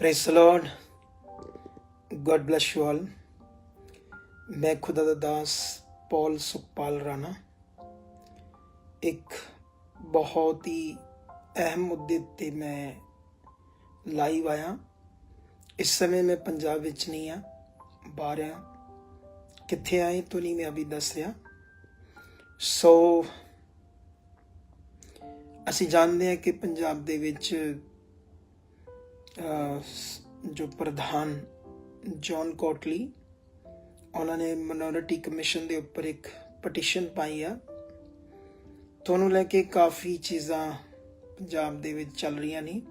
Praise lord God bless you all ਮੈਂ ਖੁਦਾ ਦਾ ਦਾਸ ਪੌਲ ਸੁਖਪਾਲ ਰਾਣਾ ਇੱਕ ਬਹੁਤ ਹੀ ਅਹਿਮ ਮੁੱਦੇ ਤੇ ਮੈਂ ਲਾਈਵ ਆਇਆ ਇਸ ਸਮੇਂ ਮੈਂ ਪੰਜਾਬ ਵਿੱਚ ਨਹੀਂ ਆ ਬਾਹਰ ਆ ਕਿੱਥੇ ਆਏ ਤੋਂ ਨਹੀਂ ਮੈਂ ਅਭੀ ਦੱਸ ਰਿਹਾ ਸੋ ਅਸੀਂ ਜਾਣਦੇ ਹਾਂ ਕਿ ਪੰਜਾਬ ਦੇ ਵਿੱਚ ਅਹ, ਜੋ ਪ੍ਰਧਾਨ ਜੌਨ ਕੋਟਲੀ ਉਹਨਾਂ ਨੇ ਮਿਨੋਰਿਟੀ ਕਮਿਸ਼ਨ ਦੇ ਉੱਪਰ ਇੱਕ ਪਟੀਸ਼ਨ ਪਾਈ ਆ। ਤੁਹਾਨੂੰ ਲੈ ਕੇ ਕਾਫੀ ਚੀਜ਼ਾਂ ਪੰਜਾਬ ਦੇ ਵਿੱਚ ਚੱਲ ਰਹੀਆਂ ਨੇ।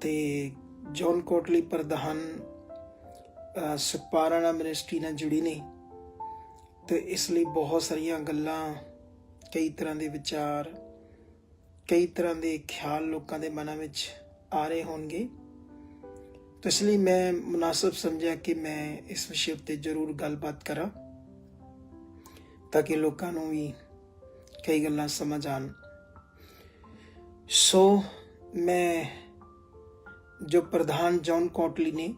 ਤੇ ਜੌਨ ਕੋਟਲੀ ਪ੍ਰਧਾਨ ਅਹ, ਸੁਖਪਾਰਾਣਾ ਮਿਨਿਸਟਰੀ ਨਾਲ ਜੁੜੀ ਨੇ। ਤੇ ਇਸ ਲਈ ਬਹੁਤ ਸਾਰੀਆਂ ਗੱਲਾਂ ਕਈ ਤਰ੍ਹਾਂ ਦੇ ਵਿਚਾਰ ਕਈ ਤਰ੍ਹਾਂ ਦੇ ਖਿਆਲ ਲੋਕਾਂ ਦੇ ਮਨਾਂ ਵਿੱਚ ਆ ਰਹੇ ਹੋਣਗੇ। ਤਾਂ ਇਸ ਲਈ ਮੈਂ ਮੁਨਾਸਬ ਸਮਝਿਆ ਕਿ ਮੈਂ ਇਸ ਵਿਸ਼ੇ ਉੱਤੇ ਜ਼ਰੂਰ ਗੱਲਬਾਤ ਕਰਾਂ, ਤਾਂ ਕਿ ਲੋਕਾਂ ਨੂੰ ਵੀ ਕਈ ਗੱਲਾਂ ਸਮਝ ਆਣ। ਸੋ ਮੈਂ ਜੋ ਪ੍ਰਧਾਨ ਜੌਨ ਕੋਟਲੀ ਨੇ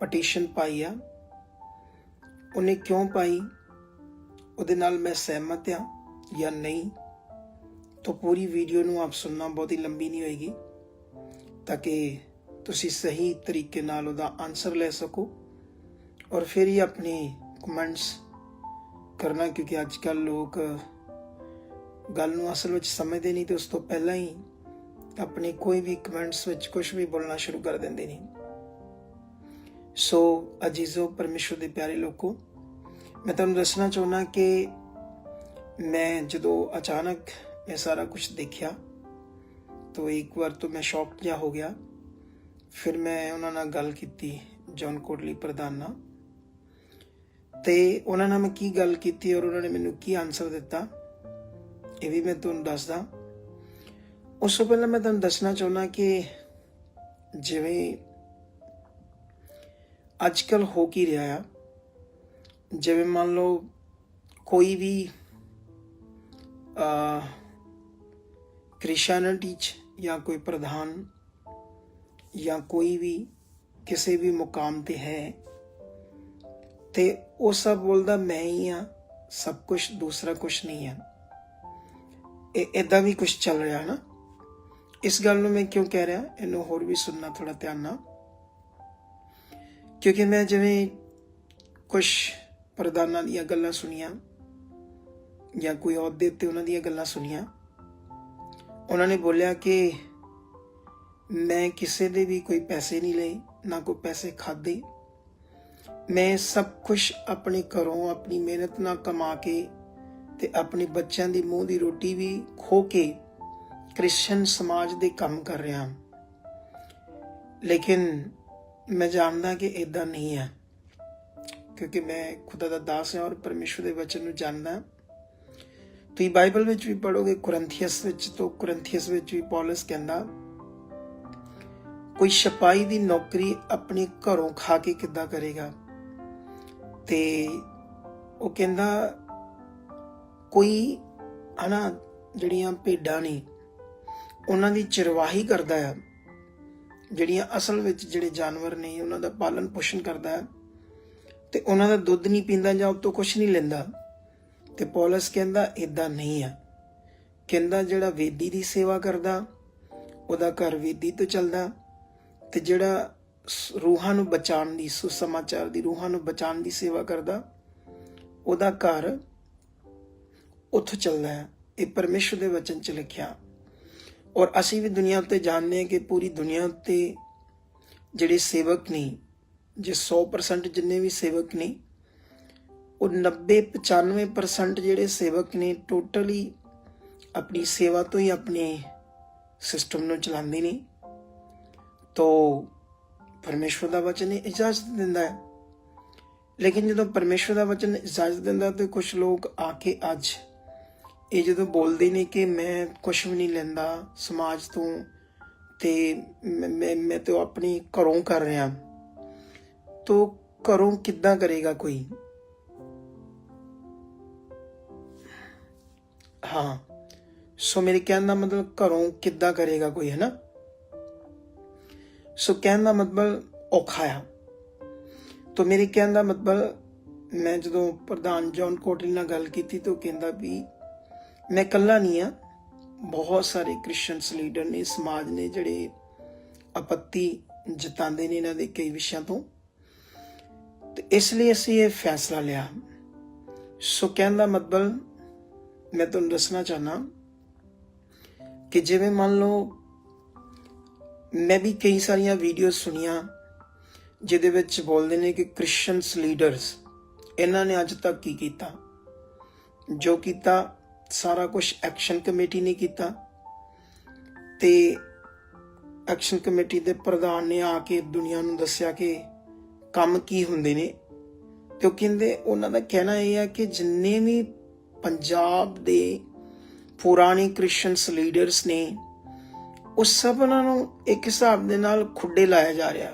ਪਟੀਸ਼ਨ ਪਾਈ ਆ, ਉਹਨੇ ਕਿਉਂ ਪਾਈ? ਉਹਦੇ ਨਾਲ ਮੈਂ ਸਹਿਮਤ ਆ ਜਾਂ ਨਹੀਂ? ਤੋਂ ਪੂਰੀ ਵੀਡੀਓ ਨੂੰ ਆਪ ਸੁਣਨਾ ਬਹੁਤ ਹੀ ਲੰਬੀ ਨਹੀਂ ਹੋਏਗੀ, ਤਾਂ ਕਿ ਤੁਸੀਂ ਸਹੀ ਤਰੀਕੇ ਨਾਲ ਉਹਦਾ ਆਨਸਰ ਲੈ ਸਕੋ ਔਰ ਫਿਰ ਹੀ ਆਪਣੀ ਕਮੈਂਟਸ ਕਰਨਾ, ਕਿਉਂਕਿ ਅੱਜ ਕੱਲ ਲੋਕ ਗੱਲ ਨੂੰ ਅਸਲ ਵਿੱਚ ਸਮਝਦੇ ਨਹੀਂ ਤੇ ਉਸ ਤੋਂ ਪਹਿਲਾਂ ਹੀ ਆਪਣੇ ਕੋਈ ਵੀ ਕਮੈਂਟਸ ਵਿੱਚ ਕੁਝ ਵੀ ਬੋਲਣਾ ਸ਼ੁਰੂ ਕਰ ਦਿੰਦੇ ਨੇ। ਸੋ ਅਜੀਜ਼ੋ ਪਰਮੇਸ਼ੁਰ ਦੇ ਪਿਆਰੇ ਲੋਕੋ, ਮੈਂ ਤੁਹਾਨੂੰ ਦੱਸਣਾ ਚਾਹੁੰਦਾ ਕਿ ਮੈਂ ਜਦੋਂ ਅਚਾਨਕ ਇਹ ਸਾਰਾ ਕੁਝ ਦੇਖਿਆ तो एक बार तो मैं शॉक ਜਿਹਾ ਹੋ ਗਿਆ ਫਿਰ ਮੈਂ ਉਹਨਾਂ ਨਾਲ ਗੱਲ ਕੀਤੀ ਜੌਨ ਕੋਟਲੀ ਪ੍ਰਧਾਨ ਨਾਲ ਤੇ ਉਹਨਾਂ ਨਾਲ ਮੈਂ ਕੀ ਗੱਲ ਕੀਤੀ ਔਰ ਉਹਨਾਂ ਨੇ ਮੈਨੂੰ ਕੀ ਆਨਸਰ ਦਿੱਤਾ ਇਹ ਵੀ ਮੈਂ ਤੁਹਾਨੂੰ ਦੱਸਦਾ ਉਸ ਤੋਂ ਪਹਿਲਾਂ ਮੈਂ ਤੁਹਾਨੂੰ ਦੱਸਣਾ ਚਾਹੁੰਦਾ ਕਿ ਜਿਵੇਂ ਅੱਜ ਕੱਲ ਹੋ ਕੀ ਰਿਹਾ ਆ ਜਿਵੇਂ ਮੰਨ ਲਓ ਕੋਈ ਵੀ ਆ ਕ੍ਰਿਸਚੀਅਨਿਟੀ ਚ ਜਾਂ ਕੋਈ ਪ੍ਰਧਾਨ ਜਾਂ ਕੋਈ ਵੀ ਕਿਸੇ ਵੀ ਮੁਕਾਮ ਤੇ ਹੈ ਤੇ ਉਹ ਸਭ ਬੋਲਦਾ ਮੈਂ ਹੀ ਆ ਸਭ ਕੁਝ ਦੂਸਰਾ ਕੁਝ ਨਹੀਂ ਹੈ। ਇਹ ਇਦਾਂ ਵੀ ਕੁਝ ਚੱਲ ਰਿਹਾ ਨਾ। ਇਸ ਗੱਲ ਨੂੰ ਮੈਂ ਕਿਉਂ ਕਹਿ ਰਿਹਾ? ਇਹਨੂੰ ਹੋਰ ਵੀ ਸੁਣਨਾ ਥੋੜਾ ਧਿਆਨ ਨਾਲ। ਕਿਉਂਕਿ ਮੈਂ ਜਿਵੇਂ ਕੁਝ ਪ੍ਰਧਾਨਾਂ ਦੀਆਂ ਗੱਲਾਂ ਸੁਣੀਆਂ ਜਾਂ ਕੋਈ ਅਹੁਦੇ ਤੇ ਉਹਨਾਂ ਦੀਆਂ ਗੱਲਾਂ ਸੁਣੀਆਂ ਉਹਨਾਂ ਨੇ ਬੋਲਿਆ ਕਿ ਮੈਂ ਕਿਸੇ ਦੇ ਵੀ ਕੋਈ ਪੈਸੇ ਨਹੀਂ ਲਏ, ਨਾ ਕੋਈ ਪੈਸੇ ਖਾਦੇ ਮੈਂ ਸਭ ਕੁਝ ਆਪਣੇ ਘਰੋਂ ਆਪਣੀ ਮਿਹਨਤ ਨਾਲ ਕਮਾ ਕੇ ਤੇ ਆਪਣੇ ਬੱਚਿਆਂ ਦੀ ਮੂੰਹ ਦੀ ਰੋਟੀ ਵੀ ਖੋ ਕੇ ਕ੍ਰਿਸਚੀਅਨ ਸਮਾਜ ਦੇ ਕੰਮ ਕਰ ਰਿਹਾ ਲੇਕਿਨ ਮੈਂ ਜਾਣਦਾ ਕਿ ਇਦਾਂ ਨਹੀਂ ਹੈ, ਕਿਉਂਕਿ ਮੈਂ ਖੁਦਾ ਦਾ ਦਾਸ ਹਾਂ ਔਰ ਪਰਮੇਸ਼ਵਰ ਦੇ ਵਚਨ ਨੂੰ ਜਾਣਦਾ। ਤੁਸੀਂ ਬਾਈਬਲ ਵਿੱਚ ਵੀ ਪੜੋਗੇ ਕੁਰਿੰਥੀਅਸ ਵਿੱਚ ਤੋਂ ਕੁਰਿੰਥੀਅਸ ਵਿੱਚ ਵੀ ਪੌਲਸ ਕਹਿੰਦਾ, ਕੋਈ ਸਿਪਾਈ ਦੀ ਨੌਕਰੀ ਆਪਣੇ ਘਰੋਂ ਖਾ ਕੇ ਕਿੱਦਾਂ ਕਰੇਗਾ? ਤੇ ਉਹ ਕਹਿੰਦਾ, ਕੋਈ ਹਨਾ ਜਿਹੜੀਆਂ ਭੇਡਾਂ ਨੇ, ਉਹਨਾਂ ਦੀ ਚਰਵਾਹੀ ਕਰਦਾ ਆ, ਜਿਹੜੀਆਂ ਅਸਲ ਵਿੱਚ ਜਿਹੜੇ ਜਾਨਵਰ ਨੇ, ਉਹਨਾਂ ਦਾ ਪਾਲਣ ਪੋਸ਼ਣ ਕਰਦਾ ਹੈ ਤੇ ਉਹਨਾਂ ਦਾ ਦੁੱਧ ਨਹੀਂ ਪੀਂਦਾ ਜਾਂ ਉਹ ਤੋਂ ਕੁਝ ਨਹੀਂ ਲੈਂਦਾ। ਤੇ ਪੌਲਸ ਕਹਿੰਦਾ ਇਦਾਂ ਨਹੀਂ ਆ। ਕਹਿੰਦਾ, ਜਿਹੜਾ ਵੇਦੀ ਦੀ ਸੇਵਾ ਕਰਦਾ, ਉਹਦਾ ਘਰ ਵੇਦੀ ਤੋਂ ਚੱਲਦਾ ਤੇ ਜਿਹੜਾ ਰੂਹਾਂ ਨੂੰ ਬਚਾਉਣ ਦੀ, ਸੁਸਮਾਚਾਰ ਦੀ, ਰੂਹਾਂ ਨੂੰ ਬਚਾਉਣ ਦੀ ਸੇਵਾ ਕਰਦਾ, ਉਹਦਾ ਘਰ ਉੱਥੋਂ ਚੱਲਦਾ ਹੈ। ਇਹ ਪਰਮੇਸ਼ਰ ਦੇ ਵਚਨ 'ਚ ਲਿਖਿਆ। ਔਰ ਅਸੀਂ ਵੀ ਦੁਨੀਆ ਉੱਤੇ ਜਾਣਦੇ ਹਾਂ ਕਿ ਪੂਰੀ ਦੁਨੀਆ ਉੱਤੇ ਜਿਹੜੇ ਸੇਵਕ ਨੇ, ਜੇ 100% ਜਿੰਨੇ ਵੀ ਸੇਵਕ ਨੇ ਉਹ 90 95% ਜਿਹੜੇ ਸੇਵਕ ਨੇ ਟੋਟਲੀ ਆਪਣੀ ਸੇਵਾ ਤੋਂ ਹੀ ਆਪਣੇ ਸਿਸਟਮ ਨੂੰ ਚਲਾਉਂਦੇ ਨੇ। ਤੋ ਪਰਮੇਸ਼ਵਰ ਦਾ ਵਚਨ ਇਜਾਜ਼ਤ ਦਿੰਦਾ ਹੈ। ਲੇਕਿਨ ਜਦੋਂ ਪਰਮੇਸ਼ਵਰ ਦਾ ਵਚਨ ਇਜਾਜ਼ਤ ਦਿੰਦਾ ਤੇ ਕੁਝ ਲੋਕ ਆ ਕੇ ਅੱਜ ਇਹ ਜਦੋਂ ਬੋਲਦੇ ਨੇ ਕਿ ਮੈਂ ਕੁਝ ਵੀ ਨਹੀਂ ਲੈਂਦਾ ਸਮਾਜ ਤੋਂ ਤੇ ਮੈਂ, ਮੈਂ- ਮੈਂ ਤਾਂ ਆਪਣੀ ਘਰੋਂ ਕਰ ਰਿਹਾ। ਤੋ ਘਰੋਂ ਕਿੱਦਾਂ ਕਰੇਗਾ ਕੋਈ? ਹਾਂ। ਸੋ ਮੇਰੇ ਕਹਿਣ ਦਾ ਮਤਲਬ ਘਰੋਂ ਕਿੱਦਾਂ ਕਰੇਗਾ ਕੋਈ, ਹੈ ਨਾ? ਸੋ ਕਹਿਣ ਦਾ ਮਤਲਬ ਔਖਾ ਆ। ਤੋ ਮੇਰੇ ਕਹਿਣ ਦਾ ਮਤਲਬ ਮੈਂ ਜਦੋਂ ਪ੍ਰਧਾਨ ਜੌਨ ਕੋਟਲੀ ਨਾਲ ਗੱਲ ਕੀਤੀ ਤਾਂ ਉਹ ਕਹਿੰਦਾ ਵੀ ਮੈਂ ਇਕੱਲਾ ਨਹੀਂ ਆ। ਬਹੁਤ ਸਾਰੇ ਕ੍ਰਿਸਚੀਅਨਸ ਲੀਡਰ ਨੇ, ਸਮਾਜ ਨੇ ਜਿਹੜੇ ਆਪੱਤੀ ਜਤਾਉਂਦੇ ਨੇ ਇਹਨਾਂ ਦੇ ਕਈ ਵਿਸ਼ਿਆਂ ਤੋਂ। ਤੇ ਇਸ ਲਈ ਅਸੀਂ ਇਹ ਫੈਸਲਾ ਲਿਆ। ਸੋ ਕਹਿਣ ਦਾ ਮਤਲਬ ਮੈਂ ਤੁਹਾਨੂੰ ਦੱਸਣਾ ਚਾਹਨਾ ਕਿ ਜਿਵੇਂ ਮੰਨ ਲਓ, ਮੈਂ ਵੀ ਕਈ ਸਾਰੀਆਂ ਵੀਡੀਓ ਸੁਣੀਆਂ, ਜਿਹਦੇ ਵਿੱਚ ਬੋਲਦੇ ਨੇ ਕਿ ਕ੍ਰਿਸਚੀਅਨਸ ਲੀਡਰਸ ਇਹਨਾਂ ਨੇ ਅੱਜ ਤੱਕ ਕੀ ਕੀਤਾ? ਜੋ ਕੀਤਾ, ਸਾਰਾ ਕੁਝ ਐਕਸ਼ਨ ਕਮੇਟੀ ਨੇ ਕੀਤਾ ਤੇ ਐਕਸ਼ਨ ਕਮੇਟੀ ਦੇ ਪ੍ਰਧਾਨ ਨੇ ਆ ਕੇ ਦੁਨੀਆ ਨੂੰ ਦੱਸਿਆ ਕਿ ਕੰਮ ਕੀ ਹੁੰਦੇ ਨੇ ਤੇ ਉਹ ਕਹਿੰਦੇ, ਉਹਨਾਂ ਦਾ ਕਹਿਣਾ ਇਹ ਹੈ ਕਿ ਜਿੰਨੇ ਵੀ ਪੰਜਾਬ ਦੇ ਪੁਰਾਣੇ ਕ੍ਰਿਸਚੀਅਨਸ ਲੀਡਰਸ ਨੇ ਉਹ ਸਭ ਉਹਨਾਂ ਨੂੰ ਇੱਕ ਹਿਸਾਬ ਦੇ ਨਾਲ ਖੁੱਡੇ ਲਾਇਆ ਜਾ ਰਿਹਾ।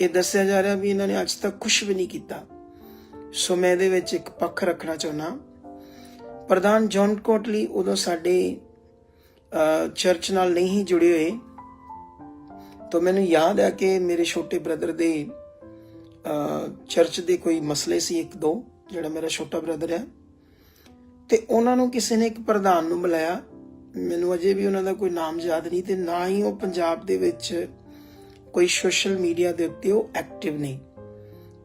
ਇਹ ਦੱਸਿਆ ਜਾ ਰਿਹਾ ਵੀ ਇਹਨਾਂ ਨੇ ਅੱਜ ਤੱਕ ਕੁਝ ਵੀ ਨਹੀਂ ਕੀਤਾ। ਸੋ ਮੈਂ ਇਹਦੇ ਵਿੱਚ ਇੱਕ ਪੱਖ ਰੱਖਣਾ ਚਾਹੁੰਦਾ। ਪ੍ਰਧਾਨ ਜੌਨ ਕੋਟਲੀ ਉਦੋਂ ਸਾਡੇ ਚਰਚ ਨਾਲ ਨਹੀਂ ਜੁੜੇ ਹੋਏ। ਤਾਂ ਮੈਨੂੰ ਯਾਦ ਹੈ ਕਿ ਮੇਰੇ ਛੋਟੇ ਬ੍ਰਦਰ ਦੇ ਚਰਚ ਦੇ ਕੋਈ ਮਸਲੇ ਸੀ ਇੱਕ ਦੋ, ਜਿਹੜਾ ਮੇਰਾ ਛੋਟਾ ਬ੍ਰਦਰ ਹੈ। ਤੇ ਉਹਨਾਂ ਨੂੰ ਕਿਸੇ ਨੇ ਇੱਕ ਪ੍ਰਧਾਨ ਨੂੰ ਬੁਲਾਇਆ। ਮੈਨੂੰ ਅਜੇ ਵੀ ਉਹਨਾਂ ਦਾ ਕੋਈ ਨਾਮ ਯਾਦ ਨਹੀਂ ਤੇ ਨਾ ਹੀ ਉਹ ਪੰਜਾਬ ਦੇ ਵਿੱਚ ਕੋਈ ਸੋਸ਼ਲ ਮੀਡੀਆ ਦੇ ਉੱਤੇ ਉਹ ਐਕਟਿਵ ਨਹੀਂ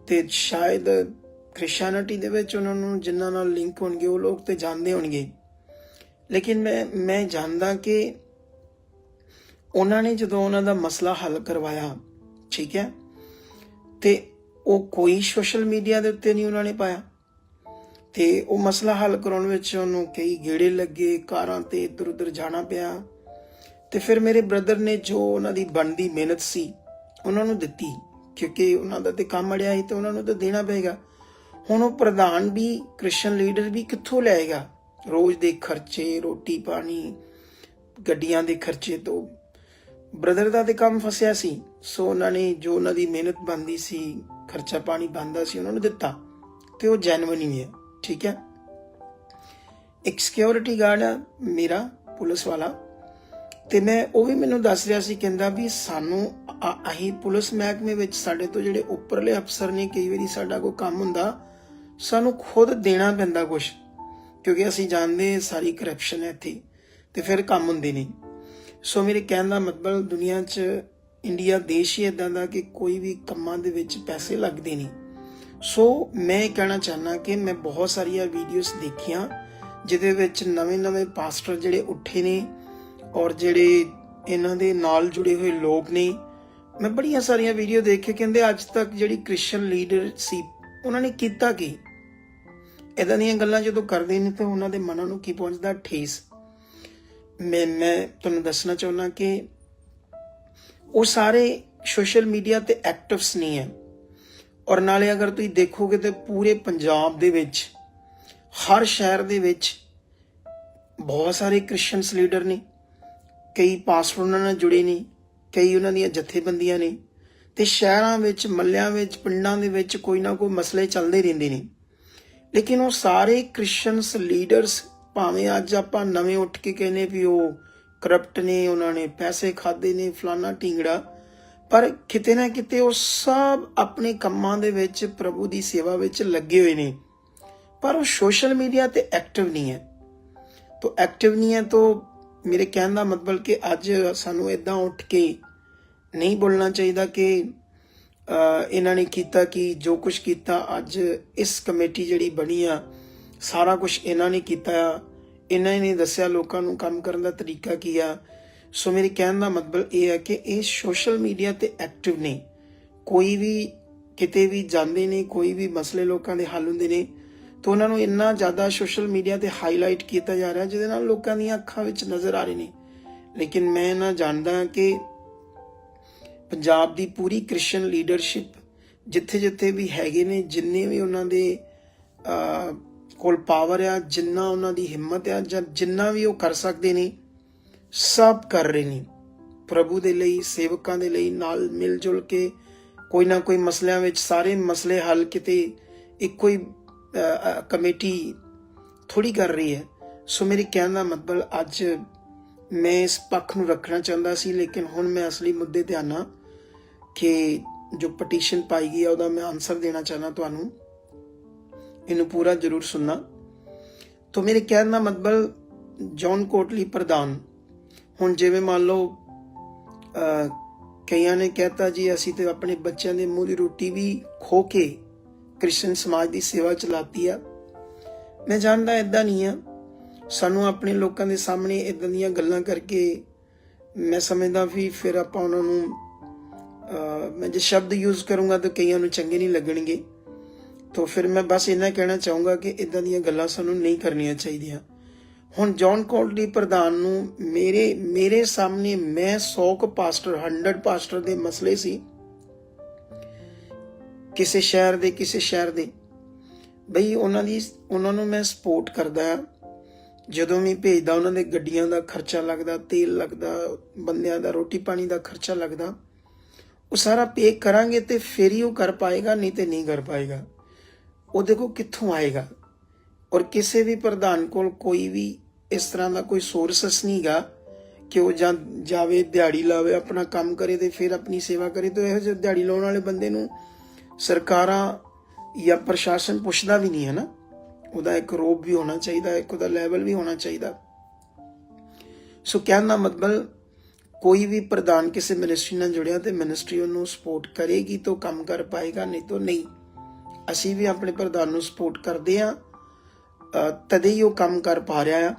ਤੇ ਸ਼ਾਇਦ ਕ੍ਰਿਸਚੀਅਨਿਟੀ ਦੇ ਵਿੱਚ ਉਹਨਾਂ ਨੂੰ ਜਿਨ੍ਹਾਂ ਨਾਲ ਲਿੰਕ ਹੋਣਗੇ ਉਹ ਲੋਕ ਤੇ ਜਾਣਦੇ ਹੋਣਗੇ। ਲੇਕਿਨ ਮੈਂ ਮੈਂ ਜਾਣਦਾ ਕਿ ਉਹਨਾਂ ਨੇ ਜਦੋਂ ਉਹਨਾਂ ਦਾ ਮਸਲਾ ਹੱਲ ਕਰਵਾਇਆ, ਠੀਕ ਹੈ, ਤੇ ਉਹ ਕੋਈ ਸੋਸ਼ਲ ਮੀਡੀਆ ਦੇ ਉੱਤੇ ਨਹੀਂ ਉਹਨਾਂ ਨੇ ਪਾਇਆ। ਤੇ ਉਹ ਮਸਲਾ ਹੱਲ ਕਰਾਉਣ ਵਿੱਚ ਉਹਨੂੰ ਕਈ ਗੇੜੇ ਲੱਗੇ, ਕਾਰਾਂ ਤੇ ਇੱਧਰ ਉੱਧਰ ਜਾਣਾ ਪਿਆ। ਤੇ ਫਿਰ ਮੇਰੇ ਬ੍ਰਦਰ ਨੇ ਜੋ ਉਹਨਾਂ ਦੀ ਬਣਦੀ ਮਿਹਨਤ ਸੀ, ਉਹਨਾਂ ਨੂੰ ਦਿੱਤੀ, ਕਿਉਂਕਿ ਉਹਨਾਂ ਦਾ ਤੇ ਕੰਮ ਅੜਿਆ ਸੀ ਤੇ ਉਹਨਾਂ ਨੂੰ ਤਾਂ ਦੇਣਾ ਪਏਗਾ। ਹੁਣ ਉਹ ਪ੍ਰਧਾਨ ਵੀ, ਕ੍ਰਿਸ਼ਨ ਲੀਡਰ ਵੀ ਕਿੱਥੋਂ ਲਏਗਾ? ਰੋਜ਼ ਦੇ ਖਰਚੇ, ਰੋਟੀ ਪਾਣੀ, ਗੱਡੀਆਂ ਦੇ ਖਰਚੇ ਤੋਂ। ਬ੍ਰਦਰ ਦਾ ਤੇ ਕੰਮ ਫਸਿਆ ਸੀ, ਸੋ ਉਹਨਾਂ ਨੇ ਜੋ ਉਹਨਾਂ ਦੀ ਮਿਹਨਤ ਬੰਦੀ ਸੀ, ਖਰਚਾ ਪਾਣੀ ਬੰਦਾ ਸੀ, ਉਹਨਾਂ ਨੂੰ ਦਿੱਤਾ। ਤੇ ਉਹ ਜੈਨੂਇਨ ਹੀ ਹੈ। ਠੀਕ ਹੈ। ਇੱਕ ਸਿਕਿਉਰਿਟੀ ਗਾਰਡ ਆ ਮੇਰਾ, ਪੁਲਿਸ ਵਾਲਾ। ਤੇ ਮੈਂ ਉਹ ਵੀ ਮੈਨੂੰ ਦੱਸ ਰਿਹਾ ਸੀ, ਕਹਿੰਦਾ ਵੀ ਸਾਨੂੰ ਆ- ਅਸੀਂ ਪੁਲਿਸ ਮਹਿਕਮੇ ਵਿੱਚ ਸਾਡੇ ਤੋਂ ਜਿਹੜੇ ਉੱਪਰਲੇ ਅਫਸਰ ਨੇ, ਕਈ ਵਾਰੀ ਸਾਡਾ ਕੋਈ ਕੰਮ ਹੁੰਦਾ, ਸਾਨੂੰ ਖੁਦ ਦੇਣਾ ਪੈਂਦਾ ਕੁਝ ਕਿਉਂਕਿ ਅਸੀਂ ਜਾਣਦੇ ਸਾਰੀ ਕਰਪਸ਼ਨ ਹੈ ਇੱਥੇ, ਤੇ ਫਿਰ ਕੰਮ ਹੁੰਦੇ ਨਹੀਂ ਸੋ ਮੇਰੇ ਕਹਿਣ ਦਾ ਮਤਲਬ ਦੁਨੀਆ 'ਚ ਇੰਡੀਆ, ਦੇਸ਼ ਹੀ ਇਦਾਂ ਦਾ ਕਿ ਕੋਈ ਵੀ ਕੰਮਾਂ ਦੇ ਵਿੱਚ ਪੈਸੇ ਲੱਗਦੇ ਨਹੀਂ ਸੋ ਮੈਂ ਇਹ ਕਹਿਣਾ ਚਾਹਨਾ ਕਿ ਮੈਂ ਬਹੁਤ ਸਾਰੀਆਂ ਵੀਡੀਓਜ਼ ਦੇਖੀਆਂ, ਜਿਹਦੇ ਵਿੱਚ ਨਵੇਂ-ਨਵੇਂ ਪਾਸਟਰ ਜਿਹੜੇ ਉੱਠੇ ਨੇ ਔਰ ਜਿਹੜੇ ਇਹਨਾਂ ਦੇ ਨਾਲ ਜੁੜੇ ਹੋਏ ਲੋਕ ਨੇ। ਮੈਂ ਬੜੀਆਂ ਸਾਰੀਆਂ ਵੀਡੀਓ ਦੇਖੇ ਕਹਿੰਦੇ ਅੱਜ ਤੱਕ ਜਿਹੜੀ ਕ੍ਰਿਸਚੀਅਨ ਲੀਡਰ ਸੀ, ਉਹਨਾਂ ਨੇ ਕੀਤਾ ਕੀ? ਇਦਾਂ ਦੀਆਂ ਗੱਲਾਂ ਜਦੋਂ ਕਰਦੇ ਨੇ ਤਾਂ ਉਹਨਾਂ ਦੇ ਮਨਾਂ ਨੂੰ ਕੀ ਪਹੁੰਚਦਾ? ਠੇਸ। ਮੈਂ ਮੈਂ ਤੁਹਾਨੂੰ ਦੱਸਣਾ ਚਾਹੁੰਦਾ ਕਿ ਉਹ ਸਾਰੇ ਸੋਸ਼ਲ ਮੀਡੀਆ ਤੇ ਐਕਟਿਵਸ ਨਹੀਂ ਹੈ। ਔਰ ਨਾਲੇ ਅਗਰ ਤੁਸੀਂ ਦੇਖੋਗੇ ਤੇ ਪੂਰੇ ਪੰਜਾਬ ਦੇ ਵਿੱਚ, ਹਰ ਸ਼ਹਿਰ ਦੇ ਵਿੱਚ ਬਹੁਤ ਸਾਰੇ ਕ੍ਰਿਸਚੀਅਨਸ ਲੀਡਰ ਨੇ। ਕਈ ਪਾਸਟਰ ਉਹਨਾਂ ਨਾਲ ਜੁੜੇ ਨੇ, ਕਈ ਉਹਨਾਂ ਦੀਆਂ ਜਥੇਬੰਦੀਆਂ ਨੇ ਤੇ ਸ਼ਹਿਰਾਂ ਵਿੱਚ, ਮੱਲਿਆਂ ਵਿੱਚ, ਪਿੰਡਾਂ ਦੇ ਵਿੱਚ ਕੋਈ ਨਾ ਕੋਈ ਮਸਲੇ ਚੱਲਦੇ ਰਹਿੰਦੇ ਨੇ। ਲੇਕਿਨ ਉਹ ਸਾਰੇ ਕ੍ਰਿਸਚੀਅਨਸ ਲੀਡਰਸ ਭਾਵੇਂ ਅੱਜ ਆਪਾਂ ਨਵੇਂ ਉੱਠ ਕੇ ਕਹਿੰਦੇ ਵੀ ਉਹ ਕਰਪਟ ਨੇ, ਉਹਨਾਂ ਨੇ ਪੈਸੇ ਖਾਦੇ ਨੇ, ਫਲਾਨਾ ਢੀਂਗੜਾ ਪਰ ਕਿਤੇ ਨਾ ਕਿਤੇ ਉਹ ਸਭ ਆਪਣੇ ਕੰਮਾਂ ਦੇ ਵਿੱਚ ਪ੍ਰਭੂ ਦੀ ਸੇਵਾ ਵਿੱਚ ਲੱਗੇ ਹੋਏ ਨੇ। ਪਰ ਉਹ ਸੋਸ਼ਲ ਮੀਡੀਆ ਤੇ ਐਕਟਿਵ ਨਹੀਂ ਹੈ। ਤੋ ਐਕਟਿਵ ਨਹੀਂ ਹੈ ਤੋ ਮੇਰੇ ਕਹਿਣ ਦਾ ਮਤਲਬ ਕਿ ਅੱਜ ਸਾਨੂੰ ਇਦਾਂ ਉੱਠ ਕੇ ਨਹੀਂ ਬੋਲਣਾ ਚਾਹੀਦਾ ਕਿ ਇਹਨਾਂ ਨੇ ਕੀਤਾ ਕਿ ਜੋ ਕੁਝ ਕੀਤਾ, ਅੱਜ ਇਸ ਕਮੇਟੀ ਜਿਹੜੀ ਬਣੀ ਆ, ਸਾਰਾ ਕੁਝ ਇਹਨਾਂ ਨੇ ਕੀਤਾ ਆ। ਇਹਨਾਂ ਨੇ ਦੱਸਿਆ ਲੋਕਾਂ ਨੂੰ ਕੰਮ ਕਰਨ ਦਾ ਤਰੀਕਾ ਕੀ ਆ। ਸੋ ਮੇਰੇ ਕਹਿਣ ਦਾ ਮਤਲਬ ਇਹ ਹੈ ਕਿ ਇਹ ਸੋਸ਼ਲ ਮੀਡੀਆ ਤੇ ਐਕਟਿਵ ਨੇ ਕੋਈ ਵੀ ਕਿਤੇ ਵੀ ਜਾਂਦੇ ਨੇ ਕੋਈ ਵੀ ਮਸਲੇ ਲੋਕਾਂ ਦੇ ਹੱਲ ਹੁੰਦੇ ਨੇ ਤਾਂ ਉਹਨਾਂ ਨੂੰ ਇੰਨਾ ਜ਼ਿਆਦਾ ਸੋਸ਼ਲ ਮੀਡੀਆ ਤੇ ਹਾਈਲਾਈਟ ਕੀਤਾ ਜਾ ਰਿਹਾ ਜਿਹਦੇ ਨਾਲ ਲੋਕਾਂ ਦੀਆਂ ਅੱਖਾਂ ਵਿੱਚ ਨਜ਼ਰ ਆ ਰਹੇ ਨੇ ਲੇਕਿਨ ਮੈਂ ਨਾ ਜਾਣਦਾ ਹਾਂ ਕਿ ਪੰਜਾਬ ਦੀ ਪੂਰੀ ਕ੍ਰਿਸਚੀਅਨ ਲੀਡਰਸ਼ਿਪ ਜਿੱਥੇ-ਜਿੱਥੇ ਵੀ ਹੈਗੇ ਨੇ ਜਿੰਨੇ ਵੀ ਉਹਨਾਂ ਦੇ ਕੋਲ ਪਾਵਰ ਆ ਜਿੰਨਾ ਉਹਨਾਂ ਦੀ ਹਿੰਮਤ ਆ ਜਾਂ ਜਿੰਨਾ ਵੀ ਉਹ ਕਰ ਸਕਦੇ ਨੇ ਸਭ ਕਰ ਰਹੇ ਨੇ। ਪ੍ਰਭੂ ਦੇ ਲਈ, ਸੇਵਕਾਂ ਦੇ ਲਈ ਨਾਲ ਮਿਲ ਜੁਲ ਕੇ ਕੋਈ ਨਾ ਕੋਈ ਮਸਲਿਆਂ ਵਿੱਚ ਸਾਰੇ ਮਸਲੇ ਹੱਲ ਕਿਤੇ। ਇੱਕੋ ਹੀ ਕਮੇਟੀ ਥੋੜੀ ਕਰ ਰਹੀ ਹੈ। ਸੋ ਮੇਰੇ ਕਹਿਣ ਦਾ ਮਤਲਬ ਅੱਜ ਮੈਂ ਇਸ ਪੱਖ ਨੂੰ ਰੱਖਣਾ ਚਾਹੁੰਦਾ ਸੀ, ਲੇਕਿਨ ਹੁਣ ਮੈਂ ਅਸਲੀ ਮੁੱਦੇ ਤੇ ਆਣਾ ਕਿ ਜੋ ਪਟੀਸ਼ਨ ਪਾਈ ਗਈ ਹੈ ਉਹਦਾ ਮੈਂ ਆਨਸਰ ਦੇਣਾ ਚਾਹਨਾ ਤੁਹਾਨੂੰ। ਇਹਨੂੰ ਪੂਰਾ ਜ਼ਰੂਰ ਸੁਣਨਾ। ਤਾਂ ਮੇਰੇ ਕਹਿਣ ਦਾ ਮਤਲਬ, ਜੌਨ ਕੋਟਲੀ ਪ੍ਰਧਾਨ ਹੁਣ ਜਿਵੇਂ ਮੰਨ ਲਓ ਕਈਆਂ ਨੇ ਕਹਿਤਾ ਜੀ, ਅਸੀਂ ਤੇ ਆਪਣੇ ਬੱਚਿਆਂ ਦੇ ਮੂੰਹ ਦੀ ਰੋਟੀ ਵੀ ਖੋ ਕੇ ਕ੍ਰਿਸਚਨ ਸਮਾਜ ਦੀ ਸੇਵਾ ਚਲਾਤੀ ਆ। ਮੈਂ ਜਾਣਦਾ ਇਦਾਂ ਨਹੀਂ ਆ। ਸਾਨੂੰ ਆਪਣੇ ਲੋਕਾਂ ਦੇ ਸਾਹਮਣੇ ਇਦਾਂ ਦੀਆਂ ਗੱਲਾਂ ਕਰਕੇ ਮੈਂ ਸਮਝਦਾ ਵੀ ਫਿਰ ਆਪਾਂ ਉਹਨਾਂ ਨੂੰ ਮੈਂ ਜੇ ਸ਼ਬਦ ਯੂਜ਼ ਕਰੂੰਗਾ ਤਾਂ ਕਈਆਂ ਨੂੰ ਚੰਗੇ ਨਹੀਂ ਲੱਗਣਗੇ। ਤਾਂ ਫਿਰ ਮੈਂ ਬਸ ਇੰਨਾ ਕਹਿਣਾ ਚਾਹੂੰਗਾ ਕਿ ਇਦਾਂ ਦੀਆਂ ਗੱਲਾਂ ਸਾਨੂੰ ਨਹੀਂ ਕਰਨੀਆਂ ਚਾਹੀਦੀਆਂ। ਹੁਣ ਜੌਨ ਕੋਲਡੀ ਪ੍ਰਧਾਨ ਨੂੰ ਮੇਰੇ ਮੇਰੇ ਸਾਹਮਣੇ ਮੈਂ 100 ਕੁ ਪਾਸਟਰ 100 ਪਾਸਟਰ ਦੇ ਮਸਲੇ ਸੀ। ਕਿਸੇ ਸ਼ਹਿਰ ਦੇ, ਕਿਸੇ ਸ਼ਹਿਰ ਦੇ। ਬਈ ਉਹਨਾਂ ਦੀ, ਉਹਨਾਂ ਨੂੰ ਮੈਂ ਸਪੋਰਟ ਕਰਦਾ ਆ ਜਦੋਂ ਵੀ ਭੇਜਦਾ ਉਹਨਾਂ ਦੇ ਗੱਡੀਆਂ ਦਾ ਖਰਚਾ ਲੱਗਦਾ, ਤੇਲ ਲੱਗਦਾ, ਬੰਦਿਆਂ ਦਾ ਰੋਟੀ ਪਾਣੀ ਦਾ ਖਰਚਾ ਲੱਗਦਾ। ਉਹ ਸਾਰਾ ਪੇ ਕਰਾਂਗੇ ਤੇ ਫਿਰ ਹੀ ਉਹ ਕਰ ਪਾਏਗਾ, ਨਹੀਂ ਤੇ ਨਹੀਂ ਕਰ ਪਾਏਗਾ। ਉਹ ਦੇਖੋ ਕਿੱਥੋਂ ਆਏਗਾ। ਔਰ ਕਿਸੇ ਵੀ ਪ੍ਰਧਾਨ ਕੋਲ ਕੋਈ ਵੀ ਇਸ ਤਰ੍ਹਾਂ ਦਾ ਕੋਈ ਸੋਰਸਸ ਨਹੀਂਗਾ ਕਿ ਉਹ ਜਾਂ ਜਾਵੇ, ਦਿਹਾੜੀ ਲਾਵੇ, ਆਪਣਾ ਕੰਮ ਕਰੇ ਤੇ ਫਿਰ ਆਪਣੀ ਸੇਵਾ ਕਰੇ ਤੇ ਇਹੋ ਜਿਹੇ ਦਿਹਾੜੀ ਲਾਉਣ ਵਾਲੇ ਬੰਦੇ ਨੂੰ ਸਰਕਾਰਾਂ ਜਾਂ ਪ੍ਰਸ਼ਾਸਨ ਪੁੱਛਦਾ ਵੀ ਨਹੀਂ ਹੈ ਨਾ ਉਹਦਾ ਇੱਕ ਰੋਬ ਵੀ ਹੋਣਾ ਚਾਹੀਦਾ, ਇੱਕ ਉਹਦਾ ਲੈਵਲ ਵੀ ਹੋਣਾ ਚਾਹੀਦਾ। ਸੋ ਕਹਿਣ ਦਾ ਮਤਲਬ, ਕੋਈ ਵੀ ਪ੍ਰਧਾਨ ਕਿਸੇ ਮਿਨਿਸਟਰੀ ਨਾਲ ਜੁੜਿਆ ਤੇ ਮਿਨਿਸਟਰੀ ਉਹਨੂੰ ਸਪੋਰਟ ਕਰੇਗੀ ਤਾਂ ਕੰਮ ਕਰ ਪਾਏਗਾ, ਨਹੀਂ ਤਾਂ ਨਹੀਂ। ਅਸੀਂ ਵੀ ਆਪਣੇ ਪ੍ਰਧਾਨ ਨੂੰ ਸਪੋਰਟ ਕਰਦੇ ਆ ਤਦੇ ਹੀ ਉਹ ਕੰਮ ਕਰ ਪਾ ਰਿਹਾ ਆ।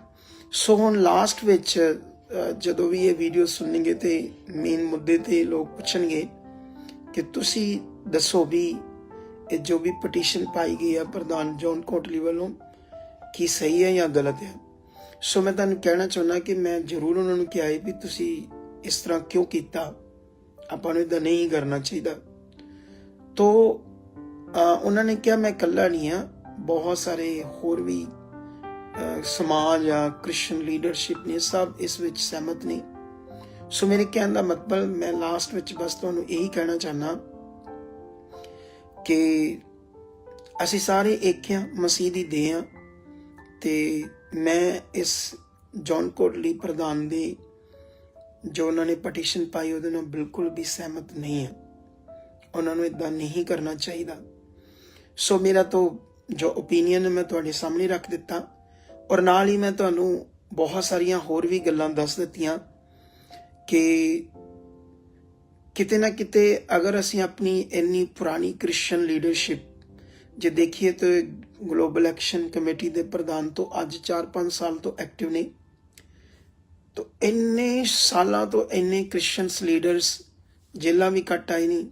ਸੋ ਹੁਣ ਲਾਸਟ ਵਿੱਚ ਜਦੋਂ ਵੀ ਇਹ ਵੀਡੀਓ ਸੁਣਨਗੇ ਤੇ ਮੇਨ ਮੁੱਦੇ ਤੇ ਲੋਕ ਪੁੱਛਣਗੇ ਕਿ ਤੁਸੀਂ ਦੱਸੋ ਵੀ ਇਹ ਜੋ ਵੀ ਪਟੀਸ਼ਨ ਪਾਈ ਗਈ ਹੈ ਪ੍ਰਧਾਨ ਜੌਨ ਕੋਟਲੀ ਵੱਲੋਂ, ਕੀ ਸਹੀ ਹੈ ਜਾਂ ਗਲਤ ਹੈ? ਸੋ ਮੈਂ ਤੁਹਾਨੂੰ ਕਹਿਣਾ ਚਾਹੁੰਦਾ ਕਿ ਮੈਂ ਜ਼ਰੂਰ ਉਹਨਾਂ ਨੂੰ ਕਿਹਾ ਹੈ ਵੀ ਤੁਸੀਂ ਇਸ ਤਰ੍ਹਾਂ ਕਿਉਂ ਕੀਤਾ? ਆਪਾਂ ਨੂੰ ਇਦਾਂ ਨਹੀਂ ਕਰਨਾ ਚਾਹੀਦਾ। ਤੋ ਉਹਨਾਂ ਨੇ ਕਿਹਾ, ਮੈਂ ਇਕੱਲਾ ਨਹੀਂ ਆ ਬਹੁਤ ਸਾਰੇ ਹੋਰ ਵੀ ਸਮਾਜ ਆ ਕ੍ਰਿਸਚੀਅਨ ਲੀਡਰਸ਼ਿਪ ਨੇ ਸਭ ਇਸ ਵਿੱਚ ਸਹਿਮਤ ਨੇ ਸੋ ਮੇਰੇ ਕਹਿਣ ਦਾ ਮਤਲਬ ਮੈਂ ਲਾਸਟ ਵਿੱਚ ਬਸ ਤੁਹਾਨੂੰ ਇਹੀ ਕਹਿਣਾ ਚਾਹਨਾ ਕਿ ਅਸੀਂ ਸਾਰੇ ਇੱਕ ਹਾਂ, ਮਸੀਹ ਦੀ ਦੇਹ ਹਾਂ ਤੇ ਮੈਂ ਇਸ ਜੌਨ ਕੋਟਲੀ ਪ੍ਰਧਾਨ ਦੀ ਜੋ ਉਹਨਾਂ ਨੇ ਪਟੀਸ਼ਨ ਪਾਈ ਉਹਦੇ ਨਾਲ ਬਿਲਕੁਲ ਵੀ ਸਹਿਮਤ ਨਹੀਂ ਹਾਂ। ਉਹਨਾਂ ਨੂੰ ਇਦਾਂ ਨਹੀਂ ਕਰਨਾ ਚਾਹੀਦਾ। ਸੋ ਮੇਰਾ ਤੋਂ ਜੋ ਓਪੀਨੀਅਨ ਮੈਂ ਤੁਹਾਡੇ ਸਾਹਮਣੇ ਰੱਖ ਦਿੱਤਾ। ਔਰ ਨਾਲ ਹੀ ਮੈਂ ਤੁਹਾਨੂੰ ਬਹੁਤ ਸਾਰੀਆਂ ਹੋਰ ਵੀ ਗੱਲਾਂ ਦੱਸ ਦਿੱਤੀਆਂ ਕਿ ਕਿਤੇ ਨਾ ਕਿਤੇ ਅਗਰ ਅਸੀਂ ਆਪਣੀ ਇੰਨੀ ਪੁਰਾਣੀ ਕ੍ਰਿਸਚੀਅਨ ਲੀਡਰਸ਼ਿਪ, ਜੇ ਦੇਖੀਏ ਤਾਂ ਗਲੋਬਲ ਐਕਸ਼ਨ ਕਮੇਟੀ ਦੇ ਪ੍ਰਧਾਨ ਤੋਂ ਅੱਜ 4-5 ਸਾਲ ਤੋਂ ਐਕਟਿਵ ਨੇ, ਤਾਂ ਇੰਨੇ ਸਾਲਾਂ ਤੋਂ ਇੰਨੇ ਕ੍ਰਿਸਚੀਅਨਸ ਲੀਡਰਸ ਜੇਲਾਂ ਵੀ ਕੱਟ ਆਏ ਨਹੀਂ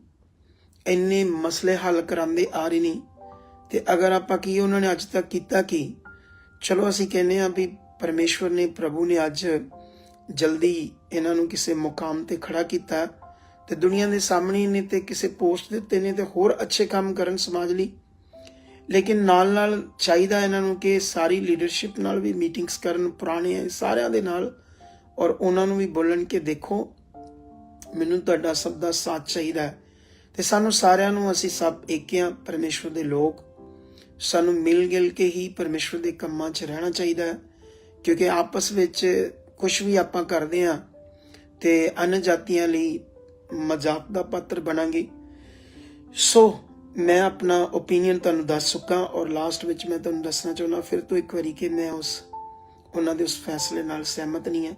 ਇੰਨੇ ਮਸਲੇ ਹੱਲ ਕਰਾਉਂਦੇ ਆ ਰਹੇ ਨਹੀਂ ਤੇ ਅਗਰ ਆਪਾਂ ਕੀ ਉਹਨਾਂ ਨੇ ਅੱਜ ਤੱਕ ਕੀਤਾ ਕੀ? ਚਲੋ, ਅਸੀਂ ਕਹਿੰਦੇ ਆ ਵੀ ਪਰਮੇਸ਼ਵਰ ਨੇ, ਪ੍ਰਭੂ ਨੇ ਅੱਜ ਜਲਦੀ ਇਹਨਾਂ ਨੂੰ ਕਿਸੇ ਮੁਕਾਮ ਤੇ ਖੜਾ ਕੀਤਾ ਤੇ ਦੁਨੀਆ ਦੇ ਸਾਹਮਣੇ ਨੇ ਤੇ ਕਿਸੇ ਪੋਸਟ ਦਿੱਤੇ ਨੇ ਤੇ ਹੋਰ ਅੱਛੇ ਕੰਮ ਕਰਨ ਸਮਾਜ ਲਈ। ਲੇਕਿਨ ਨਾਲ ਨਾਲ ਚਾਹੀਦਾ ਇਹਨਾਂ ਨੂੰ ਕਿ ਸਾਰੀ ਲੀਡਰਸ਼ਿਪ ਨਾਲ ਵੀ ਮੀਟਿੰਗਸ ਕਰਨ ਪੁਰਾਣੇ ਸਾਰਿਆਂ ਦੇ ਨਾਲ ਔਰ ਉਹਨਾਂ ਨੂੰ ਵੀ ਬੋਲਣ ਕਿ ਦੇਖੋ, ਮੈਨੂੰ ਤੁਹਾਡਾ ਸਭ ਦਾ ਸਾਥ ਚਾਹੀਦਾ ਹੈ ਤੇ ਸਾਨੂੰ ਸਾਰਿਆਂ ਨੂੰ ਅਸੀਂ ਸਭ ਏਕਿਆਂ ਪਰਮੇਸ਼ਵਰ ਦੇ ਲੋਕ। ਸਾਨੂੰ ਮਿਲ ਗਿਲ ਕੇ ਹੀ ਪਰਮੇਸ਼ਵਰ ਦੇ ਕੰਮਾਂ 'ਚ ਰਹਿਣਾ ਚਾਹੀਦਾ ਹੈ, ਕਿਉਂਕਿ ਆਪਸ ਵਿੱਚ ਕੁਝ ਵੀ ਆਪਾਂ ਕਰਦੇ ਆ ਤੇ ਅਨ ਜਾਤੀਆਂ ਲਈ ਮਜ਼ਾਕ ਦਾ ਪਾਤਰ ਬਣਾਂਗੇ। ਸੋ ਮੈਂ ਆਪਣਾ ਓਪੀਨੀਅਨ ਤੁਹਾਨੂੰ ਦੱਸ ਚੁੱਕਾ ਔਰ ਲਾਸਟ ਵਿੱਚ ਮੈਂ ਤੁਹਾਨੂੰ ਦੱਸਣਾ ਚਾਹੁੰਦਾ, ਫਿਰ ਤੋਂ ਇੱਕ ਵਾਰੀ ਕਿ ਮੈਂ ਉਸ, ਉਹਨਾਂ ਦੇ ਉਸ ਫੈਸਲੇ ਨਾਲ ਸਹਿਮਤ ਨਹੀਂ ਹਾਂ।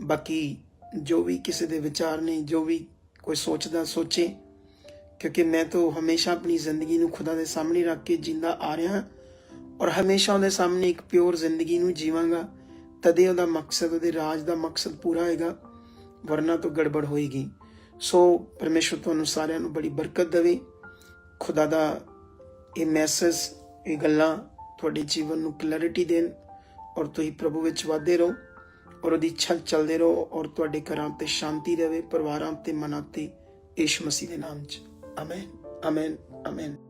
ਬਾਕੀ ਜੋ ਵੀ ਕਿਸੇ ਦੇ ਵਿਚਾਰ ਨੇ, ਜੋ ਵੀ ਕੋਈ ਸੋਚਦਾ, ਸੋਚੇ ਕਿਉਂਕਿ ਮੈਂ ਤਾਂ ਹਮੇਸ਼ਾ ਆਪਣੀ ਜ਼ਿੰਦਗੀ ਨੂੰ ਖੁਦਾ ਦੇ ਸਾਹਮਣੇ ਰੱਖ ਕੇ ਜਿੰਦਾ ਆ ਰਿਹਾ ਹਾਂ ਔਰ ਹਮੇਸ਼ਾ ਉਹਦੇ ਸਾਹਮਣੇ ਇੱਕ ਪਿਓਰ ਜ਼ਿੰਦਗੀ ਨੂੰ ਜੀਵਾਂਗਾ, ਤਦੇ ਉਹਦਾ ਮਕਸਦ, ਉਹਦੇ ਰਾਜ ਦਾ ਮਕਸਦ ਪੂਰਾ ਹੋਏਗਾ, ਵਰਨਾ ਤਾਂ ਗੜਬੜ ਹੋਏਗੀ। ਸੋ ਪਰਮੇਸ਼ਵਰ ਤੁਹਾਨੂੰ ਸਾਰਿਆਂ ਨੂੰ ਬੜੀ ਬਰਕਤ ਦੇਵੇ। ਖੁਦਾ ਦਾ ਇਹ ਮੈਸੇਜ ਇਹ ਗੱਲਾਂ ਤੁਹਾਡੇ ਜੀਵਨ ਨੂੰ ਕਲੈਰਿਟੀ ਦੇਣ ਔਰ ਤੁਸੀਂ ਪ੍ਰਭੂ ਵਿੱਚ ਵਾਧੇ ਰਹੋ ਔਰ ਉਹਦੀ ਇੱਛਾ ਚੱਲਦੇ ਰਹੋ ਔਰ ਤੁਹਾਡੇ ਘਰਾਂ ਤੇ ਸ਼ਾਂਤੀ ਰਹੇ ਪਰਿਵਾਰਾਂ ਤੇ ਮਨਾਂ ਤੇ ਯਿਸੂ ਮਸੀਹ ਦੇ ਨਾਮ 'ਚ। Amén, amén, amén.